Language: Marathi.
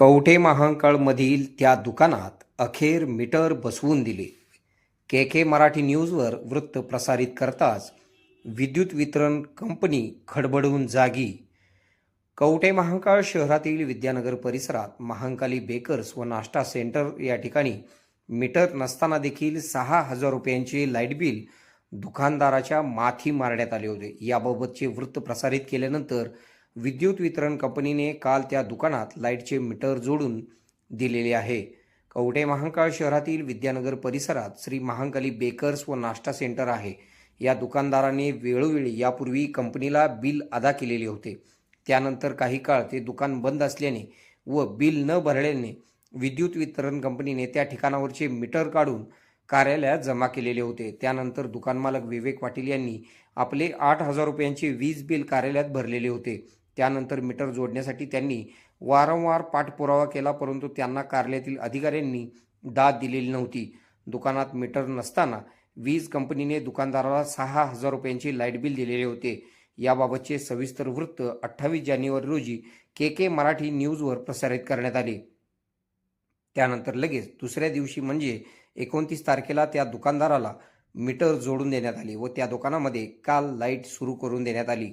कवठे महांकाळमधील त्या दुकानात अखेर मीटर बसवून दिले. के के मराठी न्यूजवर वृत्त प्रसारित करताच विद्युत वितरण कंपनी खडबडून जागी. कवठे महांकाळ शहरातील विद्यानगर परिसरात महांकाली बेकर्स व नाश्ता सेंटर या ठिकाणी मीटर नसताना देखील सहा हजार रुपयांचे लाइट बिल दुकानदाराच्या माथी मारण्यात आले होते. याबाबतचे वृत्त प्रसारित केल्यानंतर विद्युत वितरण कंपनीने काल त्या दुकानात लाईटचे मीटर जोडून दिलेले आहे. कवठे महांकाळ शहरातील विद्यानगर परिसरात श्री महांकाली बेकर्स व नाश्ता सेंटर आहे. या दुकानदाराने वेळोवेळी यापूर्वी कंपनीला बिल अदा केलेले होते. त्यानंतर काही काळ ते दुकान बंद असल्याने व बिल न भरल्याने विद्युत वितरण कंपनीने त्या ठिकाणावरचे मीटर काढून कार्यालयात जमा केलेले होते. त्यानंतर दुकानमालक विवेक पाटील यांनी आपले आठ हजार रुपयांचे वीज बिल कार्यालयात भरलेले होते. त्यानंतर मीटर जोडण्यासाठी त्यांनी वारंवार पाठपुरावा केला परंतु त्यांना कार्यालयातील अधिकाऱ्यांनी दाद दिलेली नव्हती. दुकानात मीटर नसताना वीज कंपनीने दुकानदाराला सहा हजार रुपयांचे लाइट बिल दिलेले होते. याबाबतचे सविस्तर वृत्त अठ्ठावीस जानेवारी रोजी के के मराठी न्यूजवर प्रसारित करण्यात आले. त्यानंतर लगेच दुसऱ्या दिवशी म्हणजे एकोणतीस तारखेला त्या दुकानदाराला मीटर जोडून देण्यात आले व त्या दुकानामध्ये काल लाइट सुरू करून देण्यात आली.